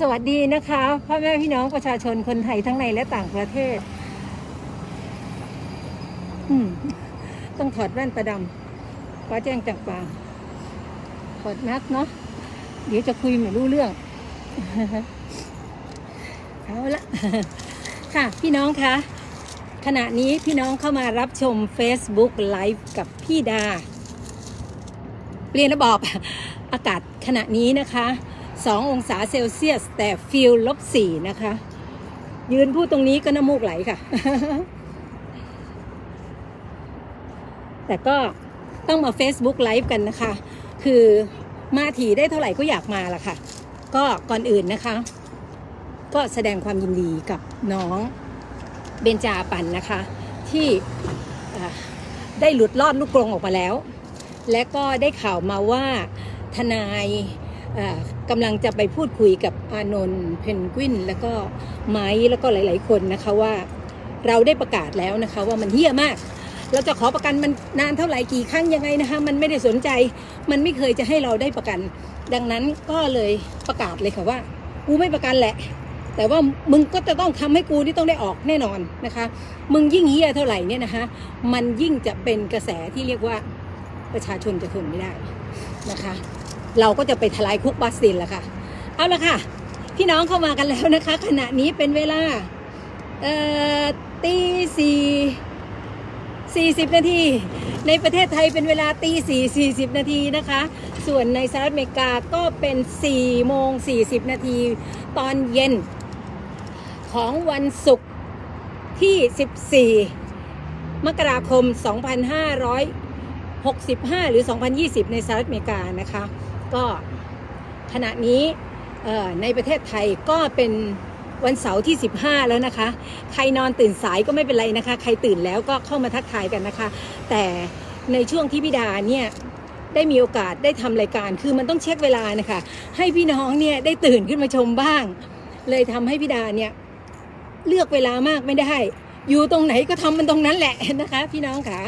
สวัสดีนะคะพ่อแม่พี่น้องประชาชนคนไทยทั้งในและต่างประเทศ ต้องถอดแว่นประดำฟ้าแจ้งจากปาถอดแมสเนาะเดี๋ยวจะคุยไม่รู้เรื่องเอาละค่ะ พี่น้องคะขณะนี้พี่น้องเข้ามารับชม Facebook Live กับพี่ดา เปลี่ยนระบอบอากาศขณะนี้นะคะ 2 องศาเซลเซียส แต่ฟิลลบ4นะคะ ยืนพูดตรงนี้ก็น้ำมูกไหลค่ะ แต่ก็ต้องมา Facebook Live กันนะคะ คือมาถีได้เท่าไหร่ก็อยากมาละค่ะ ก็ก่อนอื่นนะคะ ก็แสดงความยินดีกับน้องเบนจาปันนะคะ ที่ได้หลุดลอดลูกกรงออกมาแล้ว และก็ได้ข่าวมาว่าทนาย กำลังจะไปพูดคุยกับอานนท์เพนกวิน แล้วก็ไม้แล้วก็หลาย ๆ คนนะคะว่าเราได้ประกาศแล้วนะคะว่ามันเฮี้ยมาก เราจะขอประกันมันนานเท่าไหร่กี่ครั้งยังไงนะคะมันไม่ได้สนใจมันไม่เคยจะให้เราได้ประกัน ดังนั้นก็เลยประกาศเลยค่ะว่ากูไม่ประกันแหละ แต่ว่ามึงก็จะต้องทำให้กูที่ต้องได้ออกแน่นอนนะคะ มึงยิ่งเฮี้ยเท่าไหร่เนี่ยนะคะ มันยิ่งจะเป็นกระแสที่เรียกว่าประชาชนจะทนไม่ได้นะคะ เราก็จะไปทลายคุกบาสตินละค่ะ เอาละค่ะ พี่น้องเข้ามากันแล้วนะคะ ขณะนี้เป็นเวลาเอ่อตีสี่สี่สิบนาที ในประเทศไทยเป็นเวลาตีสี่สี่สิบนาทีนะคะ ส่วนในสหรัฐอเมริกาก็เป็นสี่โมงสี่สิบนาที ตอนเย็น ของวันศุกร์ที่14มกราคม 2565 หรือ 2020 ในสหรัฐอเมริกานะคะ ก็ขณะนี้ในประเทศไทยก็เป็นวันเสาร์ที่ 15 แล้วนะคะ ใครนอนตื่นสายก็ไม่เป็นไรนะคะ ใครตื่นแล้วก็เข้ามาทักทายกันนะคะ แต่ในช่วงที่พี่ดาเนี่ยได้มีโอกาสได้ทำรายการ คือมันต้องเช็คเวลานะคะ ให้พี่น้องเนี่ยได้ตื่นขึ้นมาชมบ้าง เลยทำให้พี่ดาเนี่ยเลือกเวลามากไม่ได้ อยู่ตรงไหนก็ทำมันตรงนั้นแหละนะคะ พี่น้องค่ะ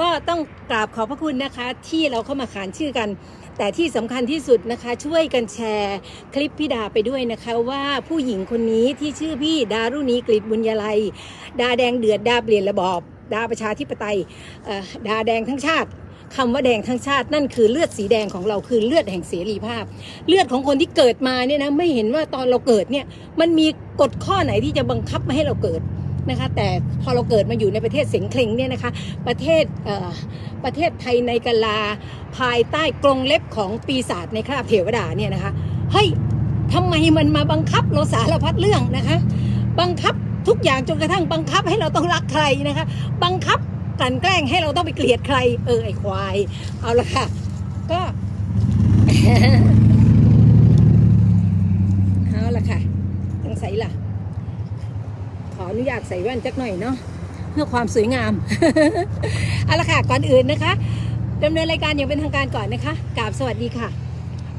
ก็ต้องกราบขอบพระคุณนะคะ ที่เราเข้ามาขานชื่อกัน แต่ที่สำคัญที่สุดนะคะช่วยกันแชร์คลิปพี่ดาไปด้วยนะคะว่าผู้หญิงคนนี้ที่ชื่อพี่ดารุณีกฤษบุญยลัย ดาแดงเดือดดาเปลี่ยนระบอบ ดาประชาธิปไตยดาแดงทั้งชาติคำว่าแดงทั้งชาตินั่นคือเลือดสีแดงของเราคือเลือดแห่งเสรีภาพ เลือดของคนที่เกิดมาเนี่ยนะไม่เห็นว่าตอนเราเกิดเนี่ยมันมีกฎข้อไหนที่จะบังคับไม่ให้เราเกิด นะคะแต่พอเราเกิดมาอยู่ในประเทศเสียงเคลงเนี่ยนะคะประเทศเประเทศไทยในกาลาภายใต้กรงเล็บของปีศาจในคราบเทวดาเนี่ยนะคะเฮ้ยทำไมมันมาบังคับเราสารพัดเรื่องนะคะบังคับทุกอย่างจนกระทั่งบังคับให้เราต้องรักใครนะคะบังคับกลั่นแกล้งให้เราต้องไปเกลียดใคร เออไอควาย เอาละค่ะ ก็เอาละค่ะยังใส่ล่ะ ออนุญาตใส่แว่นจักหน่อยเนาะเพื่อความสวยงามเอาละค่ะก่อนอื่นนะคะดำเนินรายการอย่างเป็นทางการก่อนนะคะกราบสวัสดีค่ะ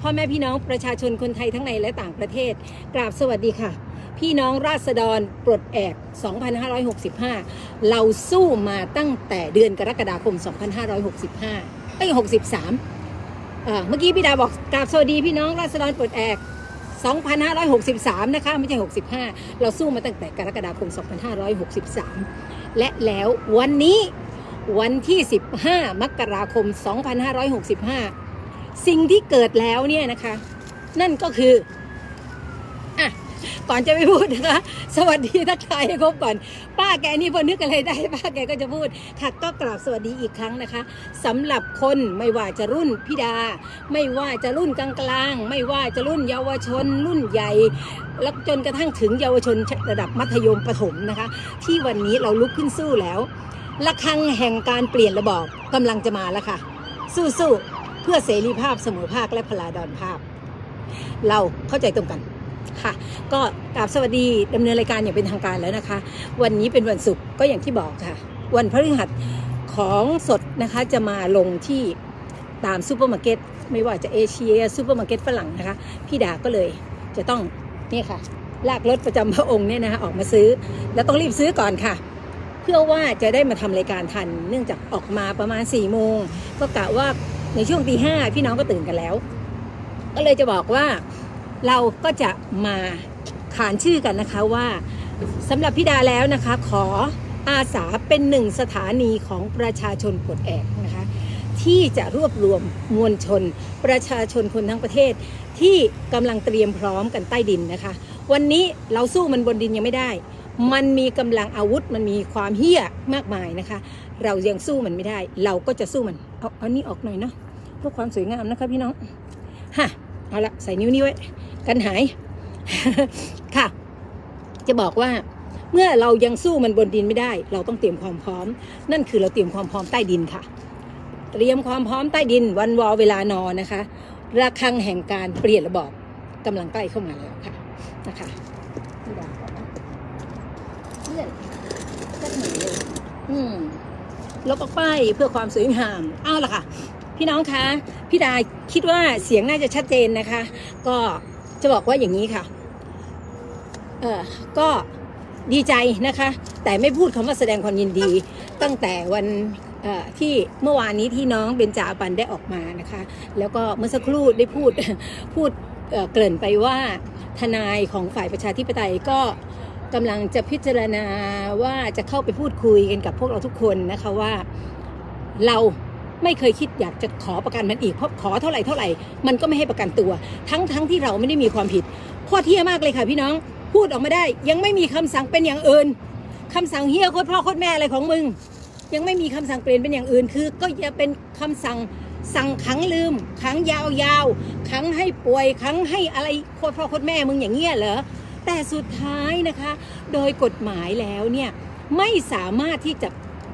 พ่อแม่พี่น้องประชาชนคนไทยทั้งในและต่างประเทศกราบสวัสดีค่ะ พี่น้องราษฎรปลดแอก 2565 เราสู้มาตั้งแต่เดือนกรกฎาคม 2565เอ้ย63เมื่อกี้พี่ดาบอกกราบสวัสดีพี่น้องราษฎรปลดแอก 2563 นะคะ ไม่ใช่ 65 เราสู้มาตั้งแต่กรกฎาคม 2563 และแล้ววันนี้วันที่ 15 มกราคม 2565 สิ่งที่เกิดแล้วเนี่ยนะคะ นั่นก็คือ ก่อนจะไปพูดนะคะ สวัสดีทักทายให้ครบก่อน ป้าแกนี่พอนึกอะไรได้ป้าแกก็จะพูดค่ะก็กราบสวัสดีอีกครั้งนะคะสำหรับคนไม่ว่าจะรุ่นพิดา ไม่ว่าจะรุ่นกลางๆ ไม่ว่าจะรุ่นเยาวชน รุ่นใหญ่ แล้วจนกระทั่งถึงเยาวชนระดับมัธยมประถมนะคะ ที่วันนี้เราลุกขึ้นสู้แล้วระฆังแห่งการเปลี่ยนระบอบกำลังจะมาแล้วค่ะ สู้ๆเพื่อเสรีภาพเสมอภาคและพลาดอนภาพ เราเข้าใจตรงกัน ค่ะ ก็กราบสวัสดีดำเนินรายการอย่างเป็นทางการแล้วนะคะ วันนี้เป็นวันศุกร์ก็อย่างที่บอกค่ะ วันพฤหัสของสดนะคะจะมาลงที่ตามซูเปอร์มาร์เก็ตไม่ว่าจะเอเชียซูเปอร์มาร์เก็ตฝรั่งนะคะ พี่ดาก็เลยจะต้องนี่ค่ะลากรถประจำพระองค์เนี่ยนะคะออกมาซื้อ แล้วต้องรีบซื้อก่อนค่ะ เพื่อว่าจะได้มาทำรายการทัน เนื่องจากออกมาประมาณ4ี่โมงก็กะว่าในช่วงตีห้าพี่น้องก็ตื่นกันแล้ว ก็เลยจะบอกว่า เราก็จะมาขานชื่อกันนะคะว่าสำหรับพิดาแล้วนะคะขออาสาเป็นหนึ่งสถานีของประชาชนปลดแอกนะคะที่จะรวบรวมมวลชน ประชาชนคนทั้งประเทศ ที่กำลังเตรียมพร้อมกันใต้ดินนะคะ วันนี้เราสู้มันบนดินยังไม่ได้ มันมีกำลังอาวุธมันมีความเฮี้ยมากมายนะคะ เรายังสู้มันไม่ได้ เราก็จะสู้มันเอาเอานี่ออกหน่อยเนาะเพื่อความสวยงามนะคะพี่น้องฮะเอาละใส่นิ้วนี้ไว้ กันหาย ค่ะ จะบอกว่าเมื่อเรายังสู้มันบนดินไม่ได้ เราต้องเตรียมความพร้อม นั่นคือเราเตรียมความพร้อมใต้ดินค่ะ เตรียมความพร้อมใต้ดิน วันวอเวลานอนนะคะระฆังแห่งการเปลี่ยนระบอบกำลังใกล้เข้ามาแล้วค่ะนะคะเลื่อนสักหน่อยเลยอืมลบออกไปเพื่อความสวยงามเอาละค่ะ พี่น้องคะ พี่ดาคิดว่าเสียงน่าจะชัดเจนนะคะ ก็ จะบอกว่าอย่างนี้ค่ะ เออก็ดีใจนะคะ แต่ไม่พูดคำว่าแสดงความยินดี ตั้งแต่วันที่เมื่อวานนี้ที่น้องเบญจาปันได้ออกมานะคะ แล้วก็เมื่อสักครู่ได้พูดพูดเออเกริ่นไปว่าทนายของฝ่ายประชาธิปไตยก็กำลังจะพิจารณาว่าจะเข้าไปพูดคุยกันกับพวกเราทุกคนนะคะว่าเรา ไม่เคยคิดอยากจะขอประกันมันอีกเพราะขอเท่าไหร่เท่าไหร่มันก็ไม่ให้ประกันตัว ทั้งทั้งที่เราไม่ได้มีความผิดโคตรเที่ยมากเลยค่ะพี่น้องพูดออกมาได้ ยังไม่มีคำสั่งเป็นอย่างอื่นคำสั่งเฮียโคตรพ่อโคตรแม่อะไรของมึง ยังไม่มีคำสั่งเปลี่ยนเป็นอย่างอื่น คือ ก็จะเป็นคำสั่งสั่งขังลืมขังยาวๆขังให้ป่วยขังให้อะไรโคตรพ่อโคตรแม่มึงอย่างเงี้ยเหรอแต่สุดท้ายนะคะ โดยกฎหมายแล้วเนี่ยไม่สามารถที่จะ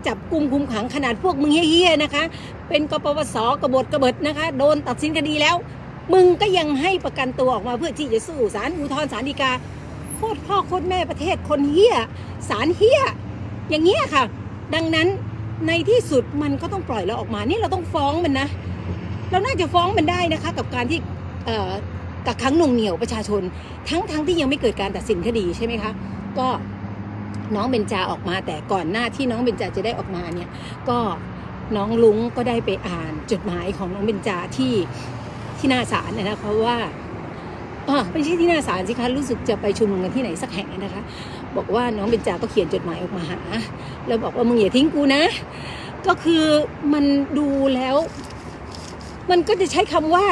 จับกุมคุมขังขนาดพวกมึงเฮี้ยๆนะคะ เป็นกปปสกบฏกบฏนะคะ โดนตัดสินคดีแล้ว มึงก็ยังให้ประกันตัวออกมาเพื่อที่จะสู้ศาลอุทธรณ์ศาลฎีกาโคตรพ่อโคตรแม่ประเทศคนเฮี้ยศาลเฮี้ยอย่างเงี้ยค่ะ ดังนั้นในที่สุดมันก็ต้องปล่อยเราออกมานี่เราต้องฟ้องมันนะ เราน่าจะฟ้องมันได้นะคะ กับการที่กักขังหน่วงเหนี่ยวประชาชน ทั้งทั้งที่ยังไม่เกิดการตัดสินคดีใช่ไหมคะ ก็ น้องเบญจาออกมา แต่ก่อนหน้าที่น้องเบญจาจะได้ออกมาเนี่ยก็น้องลุงก็ได้ไปอ่านจดหมายของน้องเบญจาที่ที่หน้าศาลนะคะเพราะว่าอ่าไม่ใช่ที่หน้าศาลสิคะรู้สึกจะไปชุมนุมกันที่ไหนสักแห่งนะคะ บอกว่าน้องเบญจาก็เขียนจดหมายออกมาหา แล้วบอกว่ามึงอย่าทิ้งกูนะ ก็คือมันดูแล้ว มันก็จะใช้คำว่า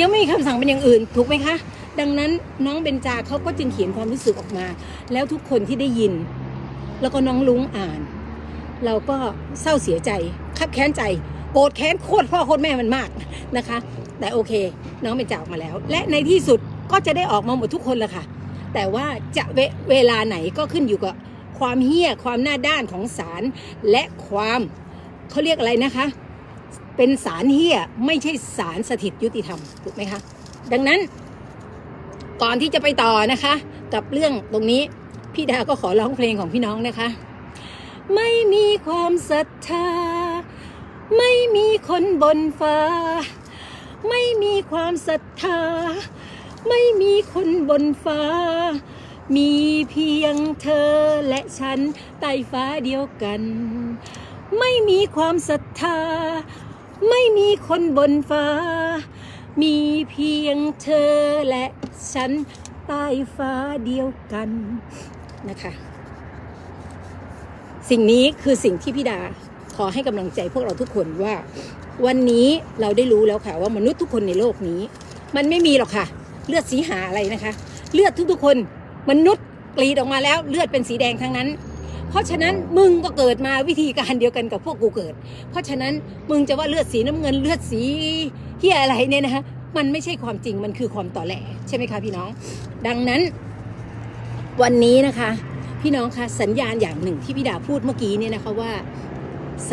ยังไม่มีคำสั่งเป็นอย่างอื่น ถูกไหมคะ ดังนั้นน้องเบญจาเขาก็จึงเขียนความรู้สึกออกมา แล้วทุกคนที่ได้ยิน แล้วก็น้องลุงอ่าน เราก็เศร้าเสียใจคับแค้นใจ โกรธแค้นโคตรพ่อโคตรแม่มันมากนะคะ แต่โอเค น้องเป็นจาออกมาแล้ว และในที่สุดก็จะได้ออกมาหมดทุกคนละค่ะ แต่ว่าจะเวเวลาไหนก็ขึ้นอยู่กับความเฮี้ยความหน้าด้านของศาลและความเขาเรียกอะไรนะคะ เป็นศาลเฮี้ยไม่ใช่ศาลสถิตยุติธรรมถูกไหมคะดังนั้น ก่อนที่จะไปต่อนะคะ กับเรื่องตรงนี้พี่ดาก็ขอร้องเพลงของพี่น้องนะคะ ไม่มีความศรัทธา ไม่มีคนบนฟ้า ไม่มีความศรัทธา ไม่มีคนบนฟ้า มีเพียงเธอและฉันใต้ฟ้าเดียวกัน ไม่มีความศรัทธา ไม่มีคนบนฟ้า มีเพียงเธอและฉันใต้ฟ้าเดียวกันนะคะ สิ่งนี้คือสิ่งที่พี่ดาขอให้กำลังใจพวกเราทุกคนว่า วันนี้เราได้รู้แล้วค่ะ ว่ามนุษย์ทุกคนในโลกนี้ มันไม่มีหรอกค่ะ เลือดสีหาอะไรนะคะ เลือดทุกๆคนมนุษย์กรีดออกมาแล้วเลือดเป็นสีแดงทั้งนั้น เพราะฉะนั้นมึงก็เกิดมาวิธีการเดียวกันกับพวกกูเกิด เพราะฉะนั้นมึงจะว่าเลือดสีน้ำเงินเลือดสีเฮียอะไรเนี่ยนะคะมันไม่ใช่ความจริงมันคือความต่อแหลใช่ไหมคะพี่น้อง ดังนั้น วันนี้นะคะ พี่น้องคะสัญญาณอย่างหนึ่งที่พี่ดาพูดเมื่อกี้เนี่ยนะคะว่า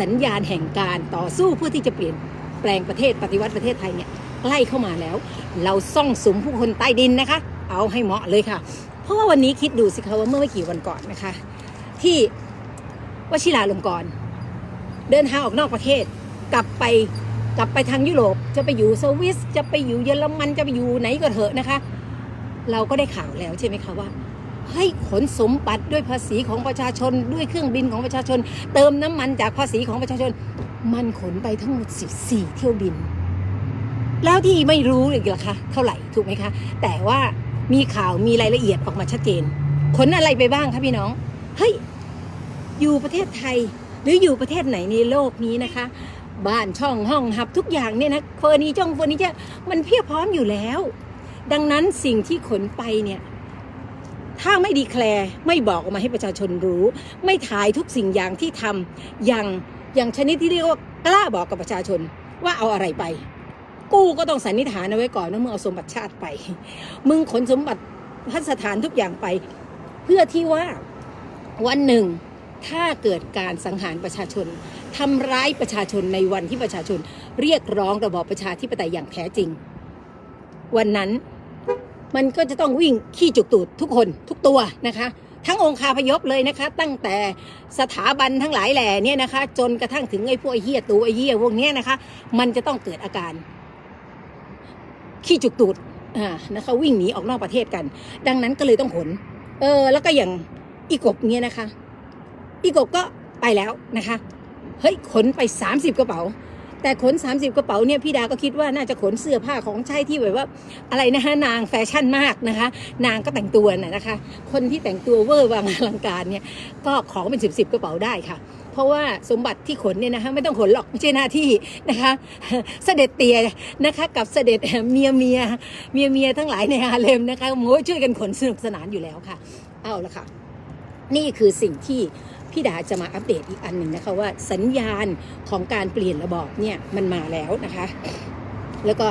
สัญญาณแห่งการต่อสู้เพื่อที่จะเปลี่ยนแปลงประเทศปฏิวัติประเทศไทยเนี่ยใกล้เข้ามาแล้ว เราซ่องสุมผู้คนใต้ดินนะคะ เอาให้เหมาะเลยค่ะ เพราะว่าวันนี้คิดดูสิคะว่าเมื่อไม่กี่วันก่อนนะคะ ที่วชิราลงกรณ์เดินทางออกนอกประเทศ กลับไปกลับไปทางยุโรปจะไปอยู่สวิสจะไปอยู่เยอรมันจะไปอยู่ไหนก็เถอะนะคะ เราก็ได้ข่าวแล้วใช่ไหมคะว่าให้ขนสมบัติด้วยภาษีของประชาชน ด้วยเครื่องบินของประชาชน เติมน้ำมันจากภาษีของประชาชน มันขนไปทั้งหมด 14 เที่ยวบิน แล้วที่ไม่รู้อีกล่ะคะเท่าไหร่ถูกไหมคะ แต่ว่ามีข่าวมีรายละเอียดออกมาชัดเจน ขนอะไรไปบ้างคะพี่น้อง เฮ้ยอยู่ประเทศไทย หรืออยู่ประเทศไหนในโลกนี้นะคะ บ้านช่องห้องหับทุกอย่างเนี่ยนะเฟอร์นิเจอร์เฟอร์นิเจอร์มันเพียบพร้อมอยู่แล้ว ดังนั้นสิ่งที่ขนไปเนี่ยถ้าไม่ดีแคลร์ไม่บอกออกมาให้ประชาชนรู้ ไม่ถ่ายทุกสิ่งอย่างที่ทำอย่างอย่างชนิดที่เรียกว่ากล้าบอกกับประชาชนว่าเอาอะไรไป กูก็ต้องสันนิษฐานเอาไว้ก่อนว่ามึงเอาสมบัติชาติไป มึงขนสมบัติพัสถานทุกอย่างไป เพื่อที่ว่า วันหนึ่งถ้าเกิดการสังหารประชาชนทำร้ายประชาชนในวันที่ประชาชนเรียกร้องระบอบประชาธิปไตยอย่างแท้จริง วันนั้นมันก็จะต้องวิ่งขี้จุกตูดทุกคนทุกตัวนะคะ ทั้งองคาพยพเลยนะคะ ตั้งแต่สถาบันทั้งหลายแหล่เนี่ยนะคะ จนกระทั่งถึงไอ้พวกไอ้เฮียตูไอ้เฮียพวกเนี้ยนะคะ มันจะต้องเกิดอาการ ขี้จุกตูดอ่านะคะ วิ่งหนีออกนอกประเทศกัน ดังนั้นก็เลยต้องขน เออ แล้วก็อย่าง อีกบเนี้ยนะคะ อีกบก็ไปแล้วนะคะ เฮ้ยขนไป 30 กระเป๋า แต่ขน 30 กระเป๋าเนี่ยพี่ดาก็คิดว่าน่าจะขนเสื้อผ้าของใช้ที่แบบว่า อะไรนะคะนางแฟชั่นมากนะคะ นางก็แต่งตัวน่ะนะคะ คนที่แต่งตัวเวอร์วางอลังการเนี่ยก็ของเป็น 10บสกระเป๋าได้ค่ะเพราะว่าสมบัติที่ขนเนี่ยนะคะไม่ต้องขนหรอกไม่ใช่หน้าที่นะคะ เสด็จเตียนะคะกับเสด็จเมียเมียเมียเมียทั้งหลายในฮาเลมนะคะโม้ช่วยกันขนสนุกสนานอยู่แล้วค่ะ เอาละค่ะ นี่คือสิ่งที่พี่ดาจะมาอัปเดตอีกอันหนึ่งนะคะว่าสัญญาณของการเปลี่ยนระบอบเนี่ยมันมาแล้วนะคะ แล้วก็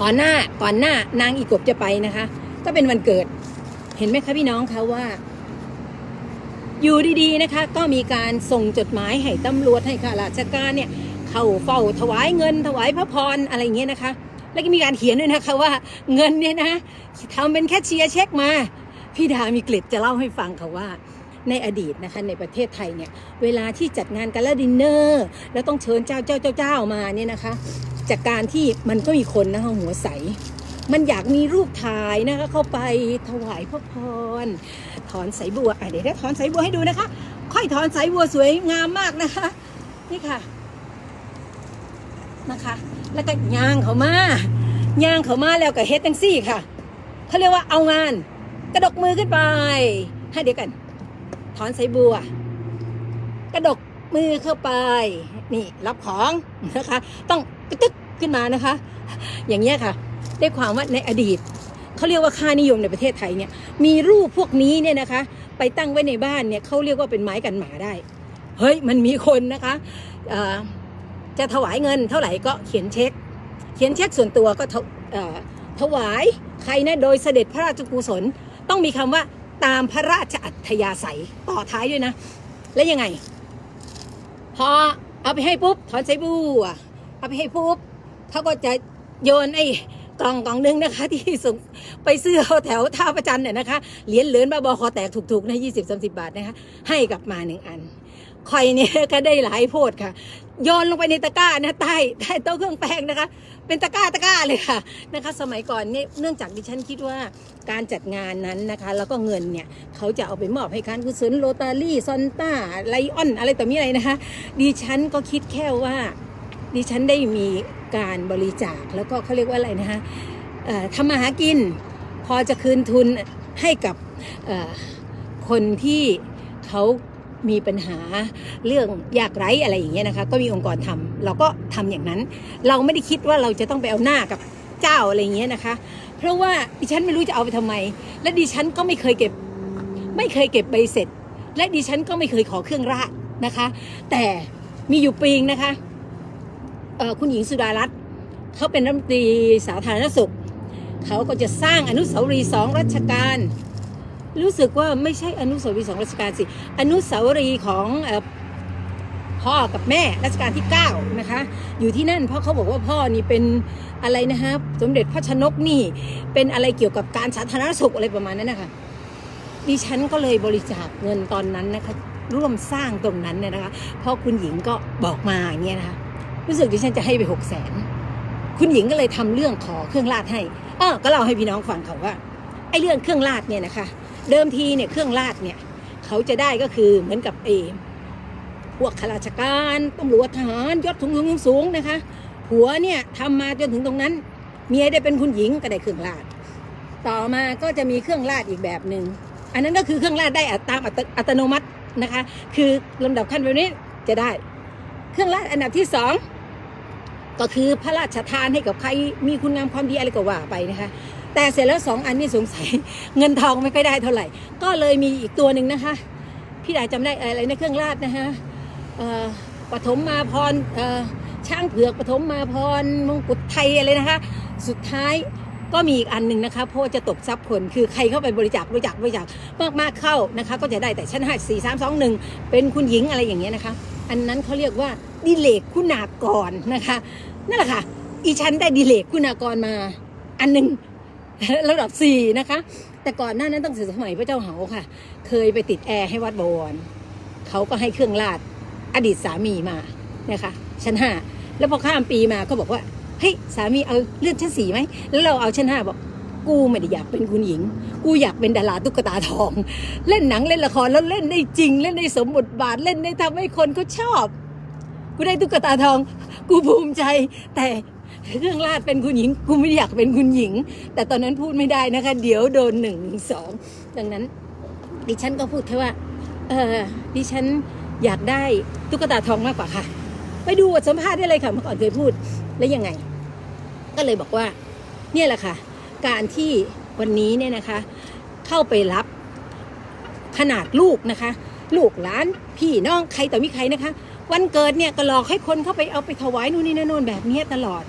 ก่อนหน้าก่อนหน้านางอีกบจะไปนะคะ ก็เป็นวันเกิดเห็นไหมคะพี่น้องคะว่า อยู่ดีๆนะคะ ก็มีการส่งจดหมายให้ตำรวจให้ข้าราชการเนี่ยเข้าเฝ้าถวายเงิน ถวายพระพรอะไรเงี้ยนะคะ แล้วก็มีการเขียนด้วยนะคะว่าเงินเนี่ยนะทำเป็นแค่เชียร์เช็คมา พี่ดามีกล็ดจะเล่าให้ฟังค่ะว่า ในอดีตนะคะในประเทศไทยเนี่ยเวลาที่จัดงานกันแล้วดินเนอร์แล้วต้องเชิญเจ้าเจ้าเจ้าเจ้ามาเนี่ยนะคะ จากการที่มันก็มีคนนะคะหัวใส มันอยากมีรูปถ่ายนะคะเข้าไปถวายพระพรถอนสายบัวอะเดี๋ยวได้ถอนสายบัวให้ดูนะคะ ค่อยถอนสายบัวสวยงามมากนะคะนี่ค่ะนะคะ แล้วก็ย่างเขามาย่างเขามาแล้วก็เฮ็ดจังซี่ค่ะเขาเรียกว่าเอางาน กระดกมือขึ้นไป ให้เดี๋ยวกัน ถอนสายบัว กระดกมือเข้าไป นี่รับของนะคะ ต้องกระตึกขึ้นมานะคะ อย่างเงี้ยค่ะ ได้ความว่าในอดีตเขาเรียกว่าค่านิยมในประเทศไทยเนี่ย มีรูปพวกนี้เนี่ยนะคะ ไปตั้งไว้ในบ้านเนี่ยเขาเรียกว่าเป็นไม้กันหมาได้ เฮ้ยมันมีคนนะคะเอ่อจะถวายเงินเท่าไหร่ก็เขียนเช็ค เขียนเช็คส่วนตัวก็ถวเอ่อถวายใครนะโดยเสด็จพระราชกุศล ต้องมีคำว่าตามพระราชอัธยาศัยต่อท้ายด้วยนะ แล้วยังไง พอเอาไปให้ปุ๊บถอนใส่บัวเอาไปให้ปุ๊บเขาก็จะโยนไอ้กล่องกล่องหนึงนะคะ ที่ส่งไปซื้อแถวท่าประจันเนี่ยนะคะเหรียญเหลือนบาบอคอแตกถูกๆนะยี่สิบสามสิบาทนะคะ ให้กลับมาหนึ่งอันคอยเนี่ยก็ได้หลายโพดค่ะโยนลงไปในตะกร้านะใต้ใต้โต๊ะเครื่องแป้งนะคะ เป็นตะกร้าตะกร้าเลยค่ะนะคะ สมัยก่อนเนี่ยเนื่องจากดิฉันคิดว่าการจัดงานนั้นนะคะ แล้วก็เงินเนี่ยเขาจะเอาไปมอบให้การกุศลโรตารี่ซอนต้าไลออนอะไรต่อมีอะไรนะคะดิฉันก็คิดแค่ว่าดิฉันได้มีการบริจาคแล้วก็เขาเรียกว่าอะไรนะคะทำมาหากิน พอจะคืนทุนให้กับคนที่เขา มีปัญหาเรื่องยากไร้อะไรอย่างเงี้ยนะคะ ก็มีองค์กรทำเราก็ทำอย่างนั้น เราไม่ได้คิดว่าเราจะต้องไปเอาหน้ากับเจ้าอะไรอย่างเงี้ยนะคะ เพราะว่าดิฉันไม่รู้จะเอาไปทำไม และดิฉันก็ไม่เคยเก็บ ไม่เคยเก็บใบเสร็จ และดิฉันก็ไม่เคยขอเครื่องราชนะคะ แต่มีอยู่ปีงนะคะคุณหญิงสุดารัตน์เขาเป็นรัฐมนตรีสาธารณสุข เขาก็จะสร้างอนุสาวรีย์สองรัชกาล รู้สึกว่าไม่ใช่อนุสาวรีย์สองรัชกาลสิอนุสาวรีย์ของอพ่อกับแม่รัชกาลที่ 9 นะคะ อยู่ที่นั่นเพราะเขาบอกว่าพ่อนี่เป็นอะไรนะคะสมเด็จพระชนกนี่เป็นอะไรเกี่ยวกับการสาธารณสุขอะไรประมาณนั้นนะคะดิฉันก็เลยบริจาคเงินตอนนั้นนะคะ ร่วมสร้างตรงนั้นเนี่ยนะคะเพราะคุณหญิงก็บอกมาอย่างเงี้ยนะคะรู้สึกดิฉันจะให้ไปหกแสนคุณหญิงก็เลยทำเรื่องขอเครื่องราชให้อ้อก็เล่าให้พี่น้องฟังค่ะว่าไอ้เรื่องเครื่องราชเนี่ยนะคะ เดิมทีเนี่ยเครื่องราชเนี่ยเขาจะได้ก็คือเหมือนกับเอพวกข้าราชการตำรวจทหารยศสูงสูงสูงนะคะผัวเนี่ยทำมาจนถึงตรงนั้น เมียได้เป็นคุณหญิงก็ได้เครื่องราชต่อมาก็จะมีเครื่องราชอีกแบบหนึ่งอันนั้นก็คือเครื่องราชได้อัตตามอัตอัตโนมัตินะคะ คือลำดับขั้นแบบนี้จะได้ เครื่องราชอันดับที่สองก็คือพระราชทานให้กับใครมีคุณงามความดีอะไรก็ว่าไปนะคะ แต่เสร็จแล้วสองอันนี้สงสัยเงินทองไม่ค่อยได้เท่าไหร่ ก็เลยมีอีกตัวหนึ่งนะคะ พี่ดาจำได้อะไรในเครื่องราชนะฮะปฐมมาพรเอ่างเผือกปฐมมาพรมงกุฎไทยอะไรนะคะ สุดท้ายก็มีอีกอันหนึ่งนะคะเพราะจะตกทรัพย์คนคือใครเข้าไปบริจาคบริจาคบริจาคมากๆเข้านะคะ ก็จะได้แต่ชั้นห้าสี่สามสองหนึ่งเป็นคุณหญิงอะไรอย่างเงี้ยนะคะ อันนั้นเขาเรียกว่าดิเลกคุณากรนะคะนั่นแหละค่ะอีฉันได้ดิเลกคุณากรมา อันหนึ่ง ระดับสี่นะคะ แต่ก่อนหน้านั้นตั้งแต่สมัยพระเจ้าเหาค่ะ เคยไปติดแอร์ให้วัดบวรเขาก็ให้เครื่องราชอดีตสามีมานะคะชั้นห้าแล้วพอข้ามปีมาก็บอกว่าเฮ้ยสามีเอาเลื่อนชั้นสี่ไหมแล้วเราเอาชั้นห้าบอกกูไม่ได้อยากเป็นคุณหญิง กูอยากเป็นดาราตุ๊กตาทอง เล่นหนังเล่นละครแล้วเล่นได้จริง เล่นได้สมบทบาทเล่นได้ทำให้คนเขาชอบ กูได้ตุ๊กตาทอง กูภูมิใจ แต่ เครื่องราชเป็นคุณหญิง กูไม่อยากเป็นคุณหญิง แต่ตอนนั้นพูดไม่ได้นะคะ เดี๋ยวโดนหนึ่งสองดังนั้น ดิฉันก็พูดแค่ว่า เออดิฉันอยากได้ตุ๊กตาทองมากกว่าค่ะ ไปดูบทสัมภาษณ์ได้เลยค่ะเมื่อก่อนเคยพูดแล้วยังไง ก็เลยบอกว่า เนี่ยแหละค่ะ การที่วันนี้เนี่ยนะคะ เข้าไปรับขนาดลูกนะคะ ลูกหลานพี่น้องใครต่อมีใครนะคะ วันเกิดเนี่ยก็หลอกให้คนเข้าไปเอาไปถวายนู่นนี่นั่นโน่นแบบนี้ตลอด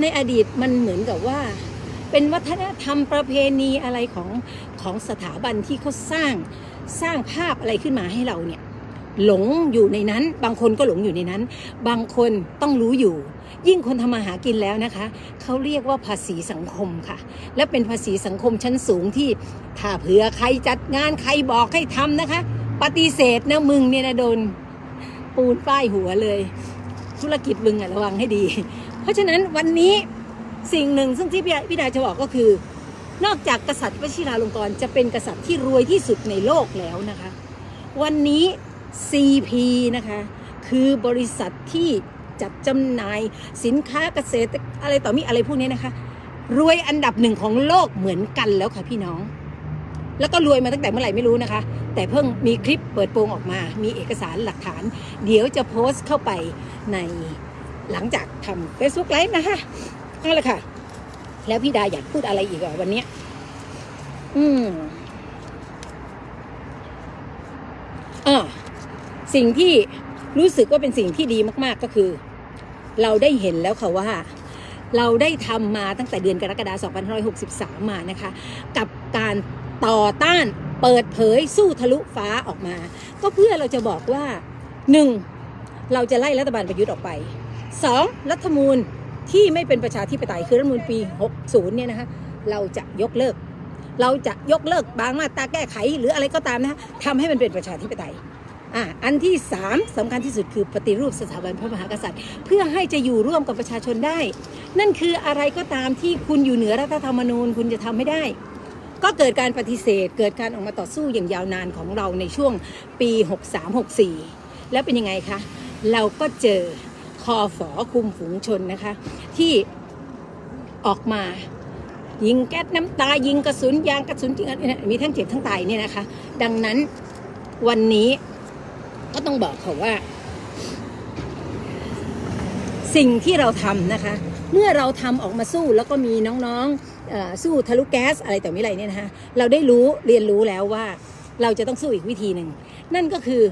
ในอดีตมันเหมือนกับว่า เป็นวัฒนธรรมประเพณีอะไรของของสถาบันที่เขาสร้างสร้างภาพอะไรขึ้นมาให้เราเนี่ยหลงอยู่ในนั้น บางคนก็หลงอยู่ในนั้น บางคนต้องรู้อยู่ ยิ่งคนทำมาหากินแล้วนะคะ เขาเรียกว่าภาษีสังคมค่ะ และเป็นภาษีสังคมชั้นสูงที่ถ้าเผื่อใครจัดงานใครบอกให้ทำนะคะ ปฏิเสธนะมึงเนี่ยนะโดน ปูนป้ายหัวเลย ธุรกิจมึงอะระวังให้ดี เพราะฉะนั้นวันนี้สิ่งหนึ่งซึ่งที่พี่พี่ดาจะบอกก็คือ นอกจากกษัตริย์วชิราลงกรณ์จะเป็นกษัตริย์ที่รวยที่สุดในโลกแล้วนะคะ วันนี้ CP นะคะ คือบริษัทที่จัดจำหน่ายสินค้าเกษตรอะไรต่อมีอะไรพวกนี้นะคะ รวยอันดับหนึ่งของโลกเหมือนกันแล้วค่ะพี่น้อง แล้วก็รวยมาตั้งแต่เมื่อไหร่ไม่รู้นะคะ แต่เพิ่งมีคลิปเปิดโปงออกมา มีเอกสารหลักฐาน เดี๋ยวจะโพสต์เข้าไปใน หลังจากทำ Facebook Live นะคะนั่นแหละค่ะ แล้วพี่ดาอยากพูดอะไรอีกอะวันนี้อืมอ่าสิ่งที่รู้สึกว่าเป็นสิ่งที่ดีมาก ๆก็คือ เราได้เห็นแล้วค่ะว่า เราได้ทำมาตั้งแต่เดือนกรกฎาคม2563 มานะคะ กับการต่อต้านเปิดเผยสู้ทะลุฟ้าออกมา ก็เพื่อเราจะบอกว่า 1. เราจะไล่รัฐบาลประยุทธ์ออกไป 2. รัฐธรรมนูลที่ไม่เป็นประชาธิปไตยคือรัฐธรรมนูลปี 60 เนี่ยนะคะเราจะยกเลิก เราจะยกเลิกบางมาตราแก้ไขหรืออะไรก็ตามนะคะทำให้มันเป็นประชาธิปไตยอะอันที่สามสำคัญที่สุดคือปฏิรูปสถาบันพระมหากษัตริย์ เพื่อให้จะอยู่ร่วมกับประชาชนได้ นั่นคืออะไรก็ตามที่คุณอยู่เหนือรัฐธรรมนูญคุณจะทำไม่ได้ ก็เกิดการปฏิเสธ เกิดการออกมาต่อสู้อย่างยาวนานของเราในช่วงปี 63-64 แล้วเป็นยังไงคะ เราก็เจอ อฝอคุมฝูงชนนะคะ ที่ออกมายิงแก๊สน้ำตายิงกระสุนยางกระสุนจริงมีทั้งเจ็บทั้งตายเนี่ยนะคะ ดังนั้นวันนี้ก็ต้องบอกเขาว่า สิ่งที่เราทำนะคะ เมื่อเราทำออกมาสู้แล้วก็มีน้องๆสู้ทะลุแก๊สอะไรต่อมิไรเนี่ยนะคะเราได้รู้เรียนรู้แล้วว่าเราจะต้องสู้อีกวิธีหนึ่งนั่นก็คือ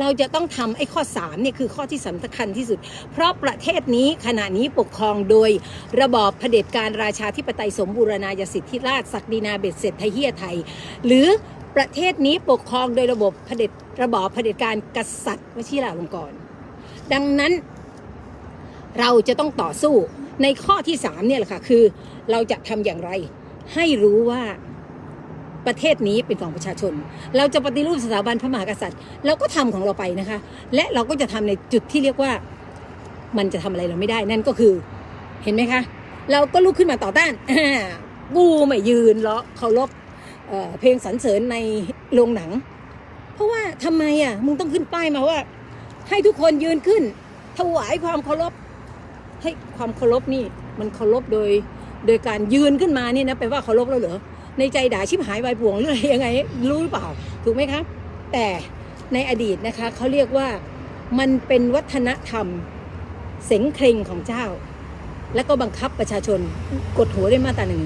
เราจะต้องทำไอ้ข้อ3เนี่ยคือข้อที่สำคัญที่สุด เพราะประเทศนี้ขณะนี้ปกครองโดยระบอบเผด็จการราชาธิปไตยสมบูรณาญาสิทธิราชศักดินาเบ็ดเสร็จไทยเฮียไทย หรือประเทศนี้ปกครองโดยระบบเผด็จระบอบเผด็จการกษัตริย์วชิราลงกรณ์ดังนั้นเราจะต้องต่อสู้ในข้อที่สามเนี่ยแหละค่ะคือเราจะทำอย่างไรให้รู้ว่า ประเทศนี้เป็นของประชาชน เราจะปฏิรูปสถาบันพระมหากษัตริย์เราก็ทำของเราไปนะคะ และเราก็จะทำในจุดที่เรียกว่ามันจะทำอะไรเราไม่ได้นั่นก็คือ เห็นไหมคะ เราก็ลุกขึ้นมาต่อต้านกูไม่ยืนเลาะเคารพเพลงสรรเสริญในโรงหนัง เพราะว่าทำไมอะมึงต้องขึ้นป้ายมาว่า ให้ทุกคนยืนขึ้น ถวายความเคารพให้ความเคารพนี่ มันเคารพโดย โดยการยืนขึ้นมาเนี่ยนะแปลว่าเคารพแล้วเหรอ ในใจด่าชิบหายวายป่วงหรืออะไรยังไง รู้หรือเปล่า ถูกไหมคะแต่ในอดีตนะคะเขาเรียกว่ามันเป็นวัฒนธรรมเสงเครงของเจ้า แล้วก็บังคับประชาชนกดหัวด้วยมาตรา1นึ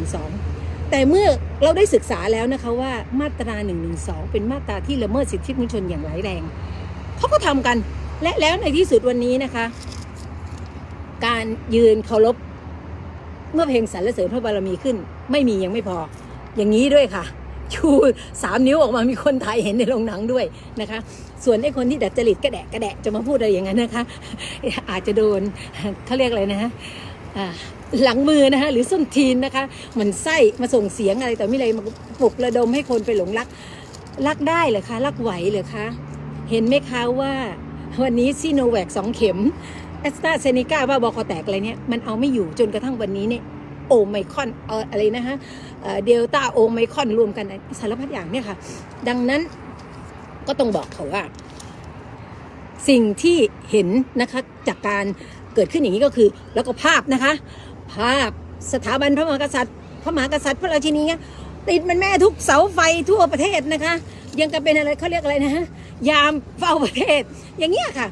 แต่เมื่อเราได้ศึกษาแล้วนะคะว่ามาตรา1นึเป็นมาตราที่ละเมิดสิทธิมนุษยชนอย่างร้ายแรงเขาก็ทำกันและแล้วในที่สุดวันนี้นะคะ การยืนเคารพเมื่อเพลงสรรเสริญพระบารมีขึ้น ไม่มียังไม่พอ อย่างนี้ด้วยค่ะ ชูสามนิ้วออกมามีคนไทยเห็นในโรงหนังด้วยนะคะ ส่วนไอ้คนที่ดัดจริตกระแดะกระแดะจะมาพูดอะไรอย่างนั้นนะคะ อาจจะโดนเขาเรียกอะไรนะฮะหลังมือนะคะหรือส้นทีนนะคะเหมือนไส้มาส่งเสียงอะไรแต่ไม่เลยมาปลุกระดมให้คนไปหลงรัก รักได้เหรอคะ รักไหวเหรอคะ เห็นไหมคะว่าวันนี้ซีโนแวคสองเข็มแอสตราเซเนกาว่าบอคอแตกอะไรเนี่ย มันเอาไม่อยู่จนกระทั่งวันนี้เนี่ย โอไมคอนอะไรนะฮะเดลต้าโอไมคอนรวมกันสารพัดอย่างเนี่ยค่ะ ดังนั้นก็ต้องบอกเขาว่า สิ่งที่เห็นนะคะจากการเกิดขึ้นอย่างนี้ก็คือ แล้วก็ภาพนะคะ ภาพสถาบันพระมหากษัตริย์ พระมหากษัตริย์พระราชินีติดมันแม่ทุกเสาไฟทั่วประเทศนะคะ ยังกับเป็นอะไรเขาเรียกอะไรนะยามเฝ้าประเทศ อย่างเงี้ยค่ะ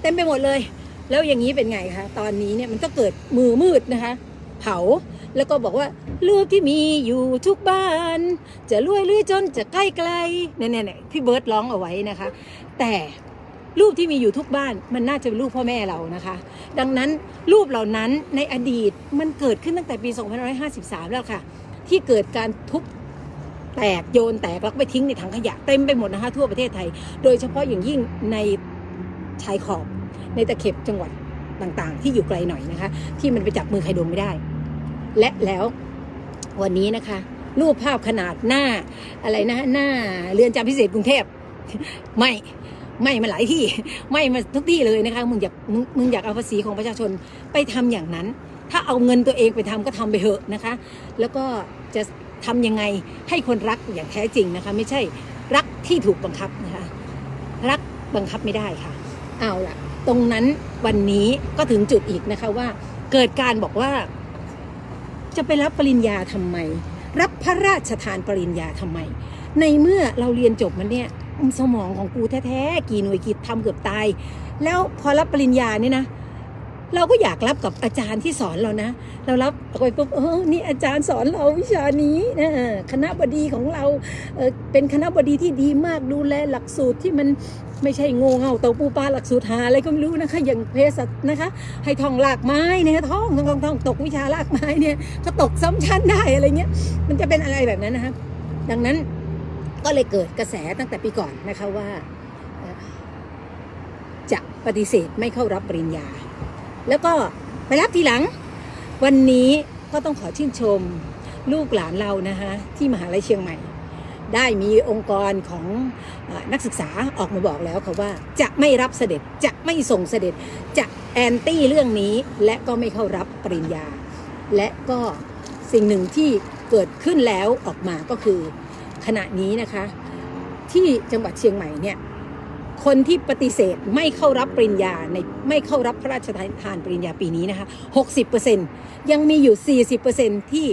เต็มไปหมดเลย แล้วอย่างนี้เป็นไงคะตอนนี้เนี่ยมันก็เกิดมือมืดนะคะ เผา แล้วก็บอกว่ารูปที่มีอยู่ทุกบ้าน จะรวยหรือจนจะใกล้ไกลเนี่ยเนี่ยพี่เบิร์ดร้องเอาไว้นะคะ แต่รูปที่มีอยู่ทุกบ้านมันน่าจะเป็นรูปพ่อแม่เรานะคะ ดังนั้นรูปเหล่านั้นในอดีตมันเกิดขึ้นตั้งแต่ปี 2553 แล้วค่ะ ที่เกิดการทุบแตกโยนแตกแล้วก็ไปทิ้งในถังขยะเต็มไปหมดนะคะทั่วประเทศไทย โดยเฉพาะอย่างยิ่งในชายขอบในตะเข็บจังหวัดต่างๆ ที่อยู่ไกลหน่อยนะคะ ที่มันไปจับมือใครโดนไม่ได้ และแล้ววันนี้นะคะ รูปภาพขนาดหน้าอะไรนะหน้าเรือนจำพิเศษกรุงเทพไม่ไม่มาหลายที่ไม่มาทุกที่เลยนะคะมึงอยากมึงมึงอยากเอาภาษีของประชาชนไปทำอย่างนั้น ถ้าเอาเงินตัวเองไปทำก็ทำไปเถอะนะคะ แล้วก็จะทำยังไงให้คนรักอย่างแท้จริงนะคะ ไม่ใช่รักที่ถูกบังคับนะคะรักบังคับไม่ได้ค่ะ เอาล่ะ ตรงนั้นวันนี้ก็ถึงจุดอีกนะคะว่าเกิดการบอกว่า จะไปรับปริญญาทำไม รับพระราชทานปริญญาทำไม ในเมื่อเราเรียนจบมันเนี่ยสมองของกูแท้ๆกี่หน่วยกี่ทำเกือบตาย แล้วพอรับปริญญาเนี่ยนะ เราก็อยากรับกับอาจารย์ที่สอนเรานะ เรารับไปปุ๊บเออนี่อาจารย์สอนเราวิชานี้นะคณะบดีของเราเเป็นคณะบดีที่ดีมากดูแลหลักสูตรที่มันไม่ใช่โง่เง่าเต่าปูปลาหลักสูตรหาอะไรก็ไม่รู้นะคะ อย่างเภสัชนะคะ ให้ท่องหลากไม้เนี่ยท่องท่องท่ององตกวิชาลากไม้เนี่ยก็ตกซ้ำชั้นได้อะไรเงี้ยมันจะเป็นอะไรแบบนั้นนะคะดังนั้นก็เลยเกิดกระแสตั้งแต่ปีก่อนนะคะว่าจะปฏิเสธไม่เข้ารับปริญญา แล้วก็ไปรับทีหลัง วันนี้ก็ต้องขอชื่นชมลูกหลานเรานะคะที่มหาลัยเชียงใหม่ ได้มีองค์กรของอนักศึกษาออกมาบอกแล้วค่ะว่าจะไม่รับเสด็จจะไม่ส่งเสด็จจะแอนตี้เรื่องนี้และก็ไม่เข้ารับปริญญา และก็สิ่งหนึ่งที่เกิดขึ้นแล้วออกมาก็คือขณะนี้นะคะ ที่จังหวัดเชียงใหม่เนี่ย คนที่ปฏิเสธไม่เข้ารับปริญญาในไม่เข้ารับพระราชทานปริญญาปีนี้นะคะ60%ยังมีอยู่ 40%ที่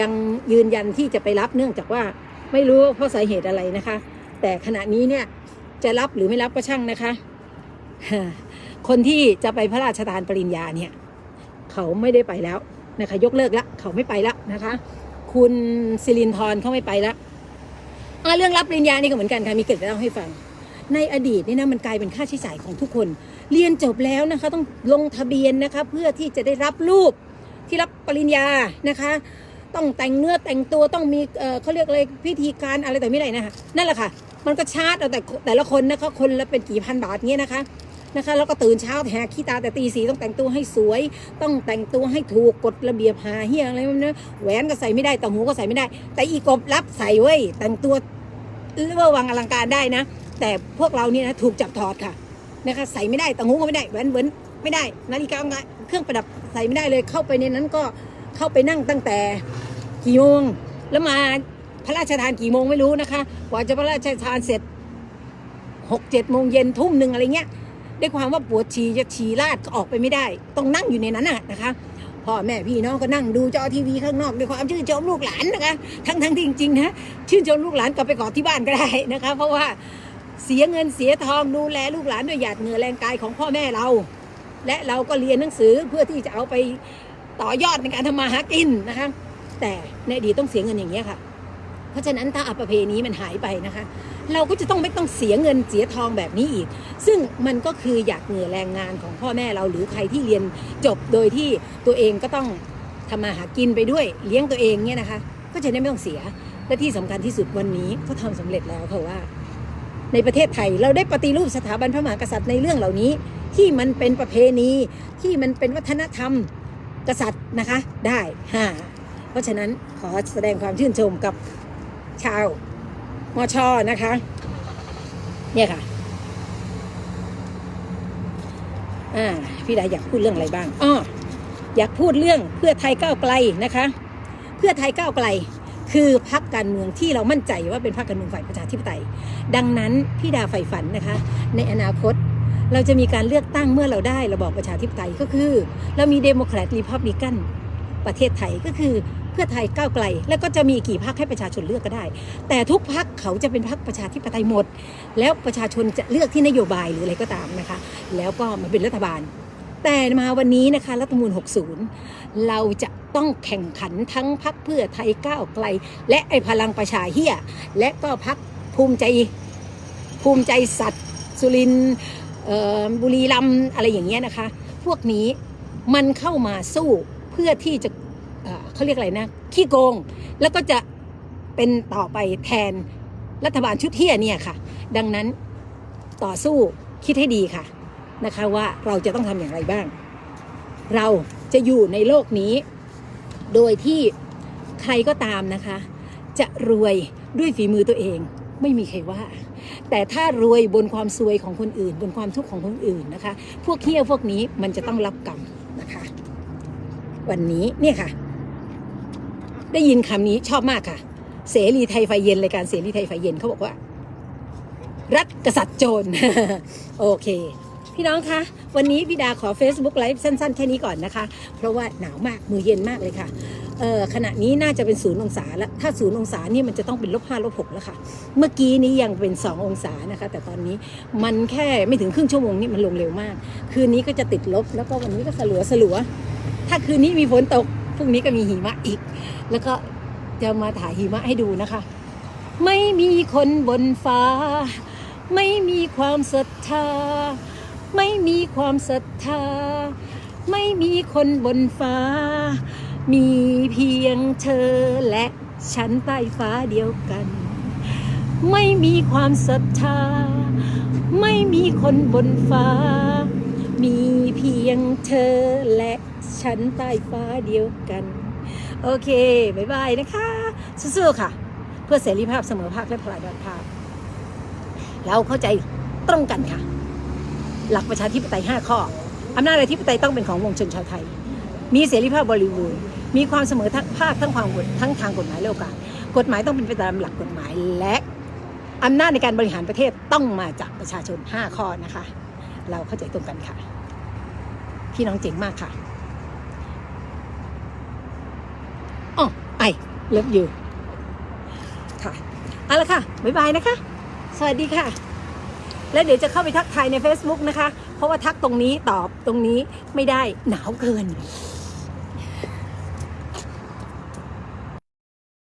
ยังยืนยันที่จะไปรับเนื่องจากว่าไม่รู้เพราะสาเหตุอะไรนะคะ แต่ขณะนี้เนี่ยจะรับหรือไม่รับก็ช่างนะคะ คนที่จะไปพระราชทานปริญญาเนี่ยเขาไม่ได้ไปแล้วนะคะ ยกเลิกละเขาไม่ไปละนะคะ คุณสิรินทร์เขาไม่ไปละ อ่าเรื่องรับปริญญานี่ก็เหมือนกันค่ะมีเกร็ดเล่าให้ฟัง ในอดีตนี่นะมันกลายเป็นค่าใช้จ่ายของทุกคน เรียนจบแล้วนะคะต้องลงทะเบียนนะคะเพื่อที่จะได้รับรูปที่รับปริญญานะคะ ต้องแต่งเนื้อแต่งตัวต้องมีเออเขาเรียกอะไรพิธีการอะไรแต่ไม่ไรนะคะนั่นแหละค่ะ มันก็ชาร์จเอาแต่แต่ละคนนะคะคนละเป็นกี่พันบาทเงี้ยนะคะ นะคะ แล้วก็ตื่นเช้าแหกขี้ตาแต่ตีสีต้องแต่งตัวให้สวย ต้องแต่งตัวให้ถูกกฎระเบียบหาเฮียอะไรมันนะแหวนก็ใส่ไม่ได้ต่างหูก็ใส่ไม่ได้ แต่อีกบรับใส่เว้ยแต่งตัวเรียกว่าวังอลังการได้นะ แต่พวกเรานี่นะถูกจับถอดค่ะนะคะใส่ไม่ได้ต่างหูก็ไม่ได้แหวนเหมือนไม่ได้นาฬิกาเครื่องประดับใส่ไม่ได้เลยเข้าไปในนั้นก็เข้าไปนั่งตั้งแต่กี่โมงแล้วมาพระราชทานกี่โมงไม่รู้นะคะ กว่าจะพระราชทานเสร็จหกเจ็ดโมงเย็นทุ่มหนึ่งอะไรเงี้ย ด้วยความว่าปวดฉี่จะฉี่ลาดก็ออกไปไม่ได้ ต้องนั่งอยู่ในนั้นน่ะนะคะพ่อแม่พี่น้องก็นั่งดูจอทีวีข้างนอกด้วยความชื่นชมลูกหลานนะคะทั้งทั้งที่จริงๆนะชื่นชมลูกหลานกลับไปกอดที่บ้านก็ได้นะคะ เพราะว่าเสียเงินเสียทองดูแลลูกหลานด้วยหยาดเหงื่อแรงกายของพ่อแม่เรา และเราก็เรียนหนังสือเพื่อที่จะเอาไปต่อยอดในการทำมาหากินนะคะ แต่ในอดีตต้องเสียเงินอย่างนี้ยค่ะ เพราะฉะนั้นถ้าอัประเพณีมันหายไปนะคะ เราก็จะต้องไม่ต้องเสียเงินเสียทองแบบนี้อีก ซึ่งมันก็คืออยากเหงื่อแรงงานของพ่อแม่เราหรือใครที่เรียนจบโดยที่ตัวเองก็ต้องทำมาหากินไปด้วยเลี้ยงตัวเองเนี่ยนะคะ ก็จะได้ไม่ต้องเสียและที่สำคัญที่สุดวันนี้ก็ทำสำเร็จแล้วเพราะว่า ในประเทศไทยเราได้ปฏิรูปสถาบันพระมหากษัตริย์ในเรื่องเหล่านี้ ที่มันเป็นประเพณีที่มันเป็นวัฒนธรรมกษัตริย์นะคะได้ฮ่าเพราะฉะนั้นขอแสดงความชื่นชมกับชาว มชนะคะ เนี่ยค่ะอ่าพี่ดาอยากพูดเรื่องอะไรบ้างอ้ออยากพูดเรื่องเพื่อไทยก้าวไกลนะคะ เพื่อไทยก้าวไกล คือพรรคการเมืองที่เรามั่นใจว่าเป็นพรรคการเมืองฝ่ายประชาธิปไตย ดังนั้นพี่ดาใฝ่ฝันนะคะ ในอนาคตเราจะมีการเลือกตั้งเมื่อเราได้ระบอบประชาธิปไตยก็คือ เรามีเดโมแครตรีพับลิกันประเทศไทยก็คือ พื่อไทยก้าวไกล แล้วก็จะมีกี่พรรคให้ประชาชนเลือกก็ได้ แต่ทุกพรรคเขาจะเป็นพรรคประชาธิปไตยหมด แล้วประชาชนจะเลือกที่นโยบายหรืออะไรก็ตามนะคะ แล้วก็มาเป็นรัฐบาล แต่มาวันนี้นะคะรัฐมนูล60 เราจะต้องแข่งขันทั้งพรรคเพื่อไทยก้าวไกล และไอพลังประชาเฮียและก็พรรคภูมิใจภูมิใจสัตว์ สุรินบุรีรัมอะไรอย่างเงี้ยนะคะ พวกนี้มันเข้ามาสู้เพื่อที่จะ เขาเรียกอะไรนะ ขี้โกง แล้วก็จะเป็นต่อไปแทนรัฐบาลชุดเฮียเนี่ยค่ะ ดังนั้นต่อสู้คิดให้ดีค่ะนะคะว่าเราจะต้องทำอย่างไรบ้าง เราจะอยู่ในโลกนี้ โดยที่ใครก็ตามนะคะ จะรวยด้วยฝีมือตัวเองไม่มีใครว่า แต่ถ้ารวยบนความซวยของคนอื่น บนความทุกข์ของคนอื่นนะคะ พวกเคี้ยวพวกนี้มันจะต้องรับกรรมนะคะ วันนี้เนี่ยค่ะ ได้ยินคำนี้ชอบมากค่ะ เสรีไทยไฟเย็นรายการเสรีไทยไฟเย็นเขาบอกว่า รัฐกษัตริย์โจรโอเค พี่น้องคะ วันนี้พี่ดาขอ Facebook ไลฟ์สั้น ๆ แค่นี้ก่อนนะคะ เพราะว่าหนาวมากมือเย็นมากเลยค่ะเออขณะนี้น่าจะเป็นศูนย์องศาแล้วถ้าศูนย์องศานี่มันจะต้องเป็นลบห้าลบหกแล้วค่ะ เมื่อกี้นี้ยังเป็น 2 องศานะคะ แต่ตอนนี้มันแค่ไม่ถึงครึ่งชั่วโมงนี่มันลงเร็วมาก คืนนี้ก็จะติดลบแล้วก็วันนี้ก็สลัวสลัวถ้าคืนนี้มีฝนตก พรุ่งนี้ก็มีหิมะอีก แล้วก็จะมาถ่ายหิมะให้ดูนะคะ ไม่มีคนบนฟ้า ไม่มีความศรัทธา ไม่มีความศรัทธา ไม่มีคนบนฟ้า มีเพียงเธอและฉันใต้ฟ้าเดียวกัน ไม่มีความศรัทธา ไม่มีคนบนฟ้า มีเพียงเธอและ ฉันใต้ฟ้าเดียวกัน โอเคบายบายนะคะ สู้ๆค่ะ เพื่อเสรีภาพเสมอภาคและพลายภาพ เราเข้าใจตรงกันค่ะ หลักประชาธิปไตย 5 ข้ออำนาจอธิปไตยต้องเป็นของวงชนชาวไทย มีเสรีภาพบริบูรณ์ มีความเสมอทั้งภาคทั้งความทั้งทางกฎหมายและโอกาสกฎหมายต้องเป็นไปตามหลักกฎหมายและอำนาจในการบริหารประเทศต้องมาจากประชาชน 5 ข้อนะคะ เราเข้าใจตรงกันค่ะ พี่น้องเจ๋งมากค่ะ อ๋อไอเลิฟยูค่ะเอาละค่ะ บ๊ายบายนะคะ สวัสดีค่ะ แล้วเดี๋ยวจะเข้าไปทักทายใน Facebook นะคะ เพราะว่าทักตรงนี้ตอบตรงนี้ไม่ได้หนาวเกิน